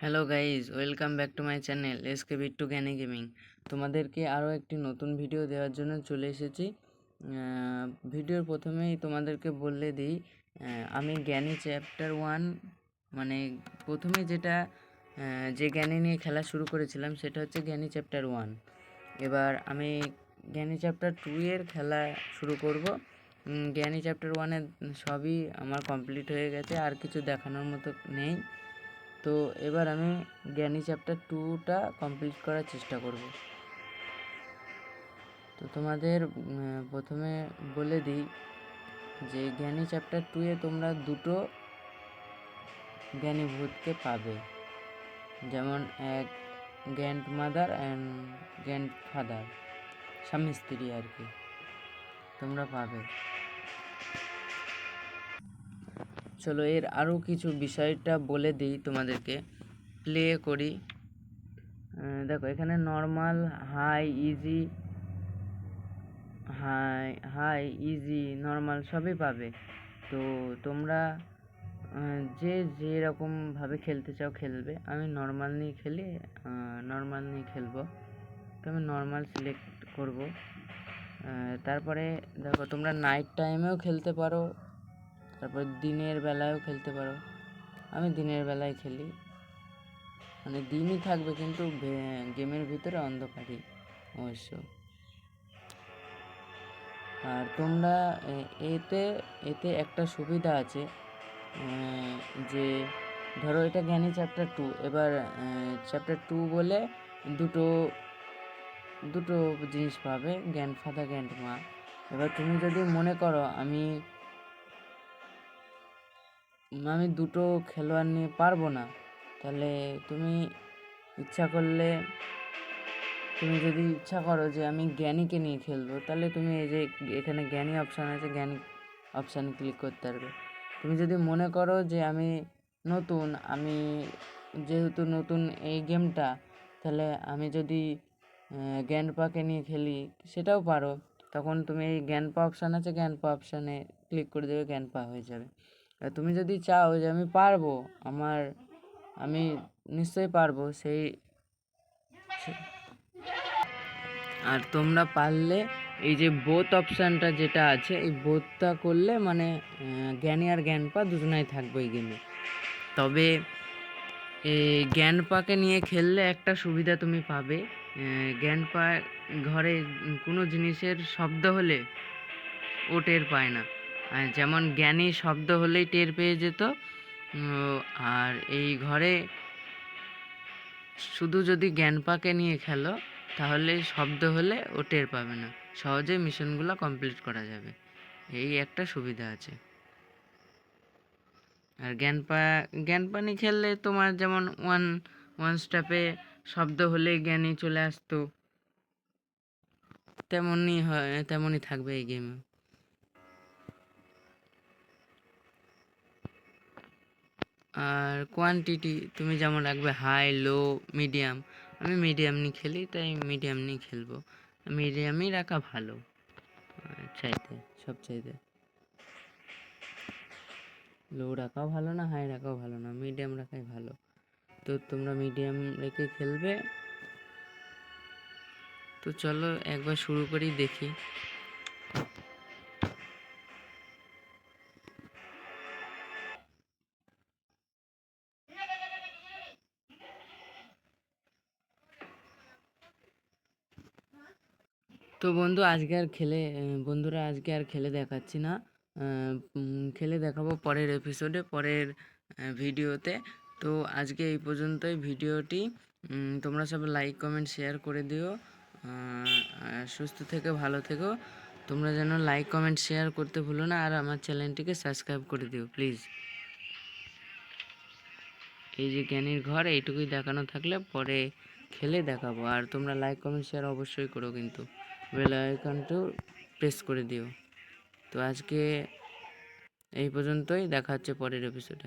Hello guys welcome back to my channel SK Bittu Gyani gaming তোমাদেরকে আরও একটি নতুন ভিডিও দেওয়ার জন্য চলে এসেছি। ভিডিওর প্রথমেই তোমাদেরকে বলে দিই আমি জ্ঞানী চ্যাপ্টার ওয়ান মানে প্রথমে যেটা যে জ্ঞানী নিয়ে খেলা শুরু করেছিলাম সেটা হচ্ছে জ্ঞানী চ্যাপ্টার ওয়ান এবার আমি জ্ঞানী চ্যাপ্টার টু এর খেলা শুরু করব। জ্ঞানী চ্যাপ্টার ওয়ানের সবই আমার কমপ্লিট হয়ে গেছে, আর কিছু দেখানোর মতো নেই। তো এবার আমি জ্ঞানী চ্যাপ্টার টুটা কমপ্লিট করার চেষ্টা করব। তো তোমাদের প্রথমে বলে দিই যে জ্ঞানী চ্যাপ্টার টুয়ে তোমরা দুটো জ্ঞানী ভূতকে পাবে। যেমন এক grandmother and grandfather স্বামী স্ত্রী আর কি, তোমরা পাবে। চলো, এর আরও কিছু বিষয়টা বলে দিই তোমাদেরকে। প্লে করি। দেখো, এখানে normal high easy high high easy normal সবই পাবে। তো তোমরা যে যেরকমভাবে খেলতে চাও খেলবে। আমি নর্মাল নিয়ে খেলি নর্মাল নিয়ে খেলব। তো আমি নর্মাল সিলেক্ট করব। তারপরে দেখো, তোমরা নাইট টাইমেও খেলতে পারো। তারপর দিনের বেলায়ও খেলতে পারো। আমি দিনের বেলায় খেলি। মানে দিনই থাকবে কিন্তু গেমের ভিতরে অন্ধকারই অবশ্য। আর তোমরা এতে এতে একটা সুবিধা আছে যে ধরো এটা জ্ঞানী চ্যাপ্টার টু এবার চ্যাপ্টার টু বলে দুটো দুটো জিনিস পাবে জ্ঞান ফাদার জ্ঞান মা এবার তুমি যদি মনে করো আমি আমি দুটো খেলোয়াড় নিয়ে পারব না। তাহলে তুমি ইচ্ছা করলে, তুমি যদি ইচ্ছা করো যে আমি জ্ঞানীকে নিয়ে খেলব, তাহলে তুমি এই যে এখানে জ্ঞানী অপশান আছে, জ্ঞানী অপশান ক্লিক করতে পারবে। তুমি যদি মনে করো যে আমি নতুন, আমি যেহেতু নতুন এই গেমটা তাহলে আমি যদি জ্ঞানপাকে নিয়ে খেলি, সেটাও পারো। তখন তুমি এই জ্ঞানপা অপশান আছে, জ্ঞানপা অপশানে ক্লিক করে দেবে, জ্ঞানপা হয়ে যাবে। তুমি যদি চাও যে আমি পারব, আমার, আমি নিশ্চয়ই পারব সেই আর তোমরা পারলে এই যে বোথ অপশানটা যেটা আছে, এই বোথটা করলে মানে জ্ঞানী আর জ্ঞানপা দুজনাই থাকবে এই গেমে তবে এই জ্ঞানপাকে নিয়ে খেললে একটা সুবিধা তুমি পাবে জ্ঞানপা ঘরে কোনো জিনিসের শব্দ হলে ও টের পায় না। যেমন জ্ঞানী শব্দ হলেই টের পেয়ে যেত আর এই ঘরে শুধু যদি জ্ঞানপাকে নিয়ে খেলো, তাহলে শব্দ হলে ও টের পাবে না। সহজে মিশনগুলো কমপ্লিট করা যাবে। এই একটা সুবিধা আছে। আর জ্ঞানপা, জ্ঞানপানি খেললে তোমার যেমন ওয়ান ওয়ান স্টেপে শব্দ হলে জ্ঞানী চলে আসতো, তেমনই হয়, তেমনই থাকবে এই গেমে আর কোয়ান্টিটি তুমি যেমন রাখবে হাই লো মিডিয়াম আমি মিডিয়াম নিয়ে খেলি, তাই মিডিয়াম নিয়ে খেলব। মিডিয়ামই রাখা ভালো। চাইতে, সব চাইতে। লো রাখাও ভালো না হাই রাখাও ভালো না মিডিয়াম রাখাই ভালো। তো তোমরা মিডিয়াম রেখে খেলবে। তো চলো একবার শুরু করেই দেখি। তো বন্ধু আজকে আর খেলে বন্ধুরা আজকে আর খেলে দেখাচ্ছি না। খেলে দেখাবো পরের এপিসোডে পরের ভিডিওতে তো আজকে এই পর্যন্তই ভিডিওটি তোমরা সব লাইক কমেন্ট শেয়ার করে দিও। সুস্থ থেকে, ভালো থেকো। তোমরা যেন লাইক কমেন্ট শেয়ার করতে ভুলো না, আর আমার চ্যানেলটিকে সাবস্ক্রাইব করে দিও প্লিজ এই যে জ্ঞানীর ঘর, এইটুকুই দেখানো থাকলে পরে খেলে দেখাবো। আর তোমরা লাইক কমেন্ট শেয়ার অবশ্যই করো কিন্তু। বেল আইকনটাও প্রেস করে দিও। তো আজকে এই পর্যন্তই দেখা হচ্ছে পরের এপিসোডে